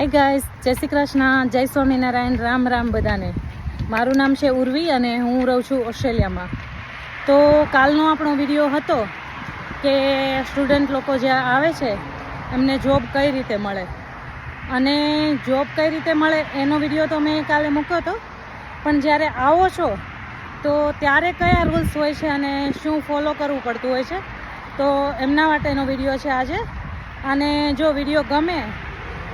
Hi guys જય શ્રી કૃષ્ણ, જય સ્વામિનારાયણ, રામ રામ બધાને. મારું નામ છે ઉર્વી અને હું રહું છું ઓસ્ટ્રેલિયામાં. તો કાલનો આપણો વીડિયો હતો કે સ્ટુડન્ટ લોકો જે આવે છે, એમને જોબ કઈ રીતે મળે? અને જોબ કઈ રીતે મળે એનો વીડિયો તો મેં કાલે મૂક્યો હતો. પણ જ્યારે આવો છો, તો ત્યારે કયા રૂલ્સ હોય છે અને શું ફોલો કરવું પડતું હોય છે? તો એમના માટેનો વીડિયો છે આજે. અને જો વીડિયો ગમે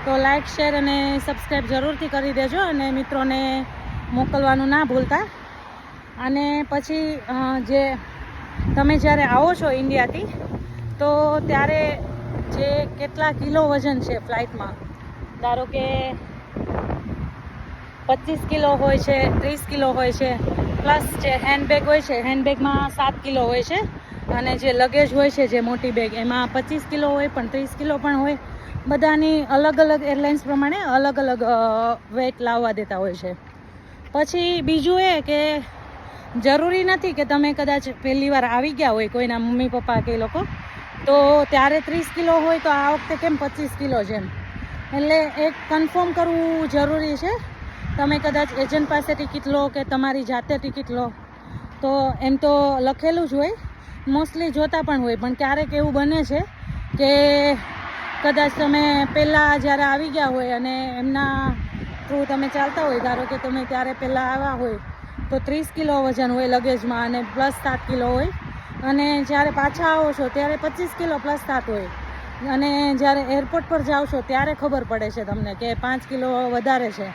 તો લાઇક શેર અને સબસ્ક્રાઈબ જરૂરથી કરી દેજો અને મિત્રોને મોકલવાનું ના ભૂલતા. અને પછી જે તમે જ્યારે આવો છો ઇન્ડિયાથી, તો ત્યારે જે કેટલા કિલો વજન છે ફ્લાઇટમાં? ધારો કે પચીસ કિલો હોય છે, ત્રીસ કિલો હોય છે, પ્લસ જે હેન્ડબેગ હોય છે, હેન્ડબેગમાં સાત કિલો હોય છે, અને જે લગેજ હોય છે, જે મોટી બેગ, એમાં પચીસ કિલો હોય, પણ ત્રીસ કિલો પણ હોય. બધાની અલગ અલગ એરલાઇન્સ પ્રમાણે અલગ અલગ વેટ લાવવા દેતા હોય છે. પછી બીજું એ કે જરૂરી નથી કે તમે કદાચ પહેલી વાર આવી ગયા હોય કોઈના મમ્મી પપ્પા કે એ લોકો, તો ત્યારે ત્રીસ કિલો હોય તો આ વખતે કેમ પચીસ કિલો છે એટલે એક કન્ફર્મ કરવું જરૂરી છે. તમે કદાચ એજન્ટ પાસે ટિકિટ લો કે તમારી જાતે ટિકિટ લો, તો એમ તો લખેલું જ હોય. મોસ્ટલી જોતા પણ હોય, પણ ક્યારેક એવું બને છે કે કદાચ તમે પહેલાં જ્યારે આવી ગયા હોય અને એમના થ્રુ તમે ચાલતા હોય, ધારો કે તમે ત્યારે પહેલાં આવ્યા હોય, તો ત્રીસ કિલો વજન હોય લગેજમાં અને પ્લસ સાત કિલો હોય. અને જ્યારે પાછા આવો છો, ત્યારે પચીસ કિલો પ્લસ સાત હોય. અને જ્યારે એરપોર્ટ પર જાઓ છો, ત્યારે ખબર પડે છે તમને કે પાંચ કિલો વધારે છે.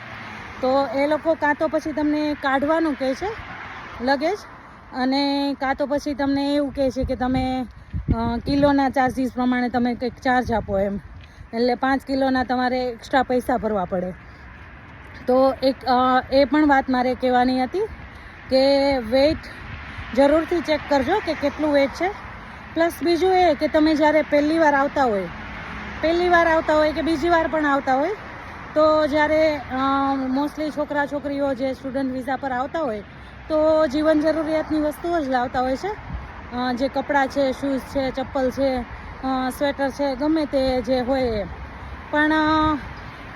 તો એ લોકો કાં તો પછી તમને કાઢવાનું કહે છે, લગેજ. અને કાં તો પછી તમને એવું કહે છે કે તમે કિલોના ચાર્જીસ પ્રમાણે તમે કંઈક ચાર્જ આપો એમ. એટલે પાંચ કિલોના તમારે એક્સ્ટ્રા પૈસા ભરવા પડે. તો એક એ પણ વાત મારે કહેવાની હતી કે વેઇટ જરૂરથી ચેક કરજો કે કેટલું વેઇટ છે. પ્લસ બીજું એ કે તમે જ્યારે પહેલી વાર આવતા હોય, પહેલી વાર આવતા હોય કે બીજી વાર પણ આવતા હોય, તો જ્યારે મોસ્ટલી છોકરા છોકરીઓ જે સ્ટુડન્ટ વિઝા પર આવતા હોય, તો જીવન જરૂરિયાતની વસ્તુઓ જ લાવતા હોય છે. જે કપડાં છે શૂઝ છે, ચપ્પલ છે સ્વેટર છે, ગમે તે જે હોય એ. પણ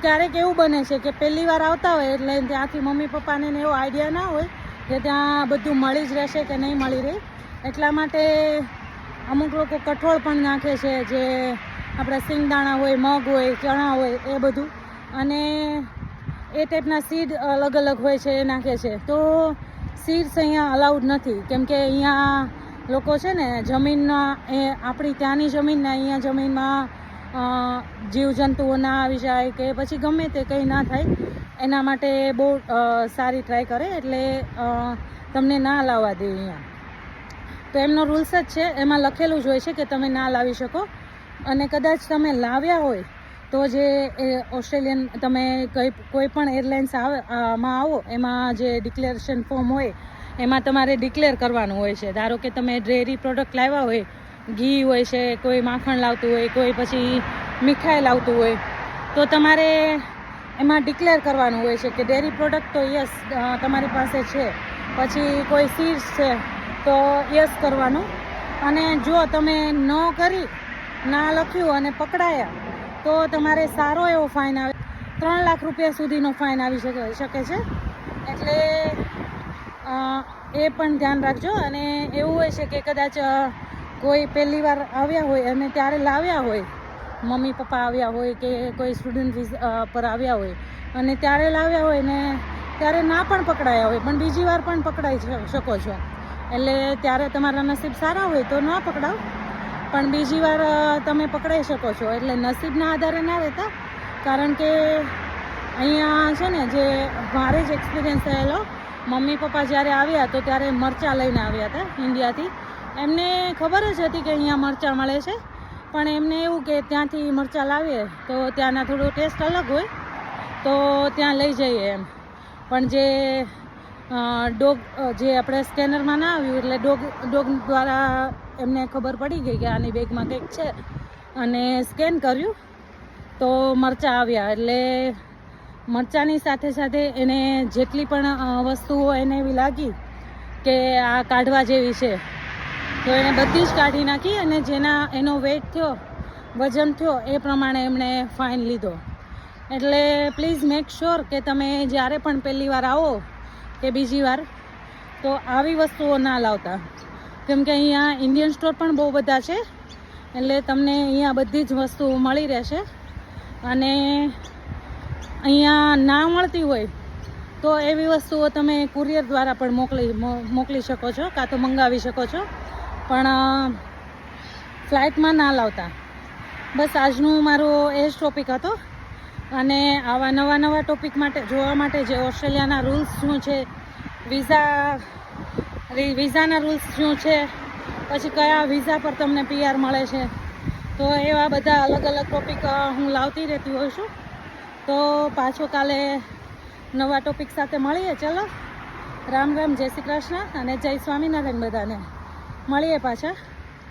ક્યારેક એવું બને છે કે પહેલી વાર આવતા હોય એટલે ત્યાંથી મમ્મી પપ્પાને એવો આઈડિયા ના હોય કે ત્યાં બધું મળી જ રહેશે કે નહીં મળી રહે. એટલા માટે અમુક લોકો કઠોળ પણ નાખે છે જે આપણા સિંગદાણા હોય, મગ હોય, ચણા હોય, એ બધું. અને એ ટાઈપના સીડ અલગ અલગ હોય છે, એ નાખે છે. તો સીડ્સ અહીંયા અલાઉડ નથી. કેમ કે અહીંયા લોકો છે ને, જમીનના એ આપણી ત્યાંની જમીનના અહીંયા જમીનમાં જીવજંતુઓ ના આવી જાય કે પછી ગમે તે કંઈ ના થાય, એના માટે બહુ સારી ટ્રાય કરે એટલે તમને ના લાવવા દે અહીંયા. તો એમનો રૂલ્સ જ છે, એમાં લખેલું જ હોય છે કે તમે ના લાવી શકો. અને કદાચ તમે લાવ્યા હોય, તો જે ઓસ્ટ્રેલિયન, તમે કઈ, કોઈ પણ એરલાઇન્સ આવે માં આવો, એમાં જે ડિક્લેરેશન ફોર્મ હોય એમાં તમારે ડિક્લેર કરવાનું હોય છે. ધારો કે તમે ડેરી પ્રોડક્ટ લાવ્યા હોય, ઘી હોય છે, કોઈ માખણ લાવતું હોય, કોઈ પછી મીઠાઈ લાવતું હોય, તો તમારે એમાં ડિક્લેર કરવાનું હોય છે કે ડેરી પ્રોડક્ટ તો યસ તમારી પાસે છે. પછી કોઈ સીડ્સ છે, તો યસ કરવાનું. અને જો તમે ન કરી, ના લખ્યું અને પકડાયા, તો તમારે સારો એવો ફાઇન આવે. ત્રણ લાખ રૂપિયા સુધીનો ફાઇન આવી શકે શકે છે. એટલે એ પણ ધ્યાન રાખજો અને એવું હોય છે કે કદાચ કોઈ પહેલી વાર આવ્યા હોય અને ત્યારે લાવ્યા હોય, મમ્મી પપ્પા આવ્યા હોય કે કોઈ સ્ટુડન્ટ પર આવ્યા હોય અને ત્યારે લાવ્યા હોય ને ત્યારે ના પણ પકડાયા હોય, પણ બીજી વાર પણ પકડાઈ શકો છો. એટલે ત્યારે તમારા નસીબ સારા હોય તો ના પકડાવ, પણ બીજી વાર તમે પકડાઈ શકો છો. એટલે નસીબના આધારે ના રહેતા, કારણ કે અહીંયા છે ને જે મારે જ એક્સપિરિયન્સ થયેલો મમ્મી પપ્પા જ્યારે આવ્યા તો ત્યારે મરચાં લઈને આવ્યા હતા ઇન્ડિયાથી. એમને ખબર જ હતી કે અહીંયા મરચાં મળે છે. પણ એમને એવું કે ત્યાંથી મરચાં લાવીએ તો ત્યાંના થોડું ટેસ્ટ અલગ હોય તો ત્યાં લઈ જઈએ એમ. પણ જે ડોગ જે આપણે સ્કેનરમાં ના આવ્યું એટલે ડોગ ડોગ દ્વારા એમને ખબર પડી ગઈ કે આની બેગમાં કંઈક છે. અને સ્કેન કર્યું તો મરચાં આવ્યા એટલે મરચાંની સાથે સાથે એને જેટલી પણ વસ્તુઓ એને એવી લાગી કે આ કાઢવા જેવી છે, તો એને બધી જ કાઢી નાખી અને જેના, એનો વેટ થયો, વજન થયો, એ પ્રમાણે એમણે ફાઇન લીધો. એટલે પ્લીઝ મેક શ્યોર કે તમે જ્યારે પણ પહેલી વાર આવો કે બીજી વાર, તો આવી વસ્તુઓ ના લાવતા. કેમ કે અહીંયા ઇન્ડિયન સ્ટોર પણ બહુ બધા છે, એટલે તમને અહીંયા બધી જ વસ્તુઓ મળી રહેશે. અને અહીંયા ના મળતી હોય, તો એવી વસ્તુઓ તમે કુરિયર દ્વારા પણ મોકલી મોકલી શકો છો કાં તો મંગાવી શકો છો. પણ ફ્લાઇટમાં ના લાવતા. બસ આજનું મારો એ જ ટોપિક હતો. અને આવા નવા નવા ટોપિક માટે, જોવા માટે જે ઓસ્ટ્રેલિયાના રૂલ્સ શું છે, વિઝા વિઝાના રૂલ્સ શું છે, પછી કયા વિઝા પર તમને પીઆર મળે છે, તો એવા બધા અલગ અલગ ટોપિક હું લાવતી રહેતી હોઉં છું. તો પાછો કાલે નવા ટોપિક સાથે મળીએ. ચલો. રામ રામ, જય શ્રી કૃષ્ણ અને જય સ્વામિનારાયણ બધાને. મળીએ પાછા.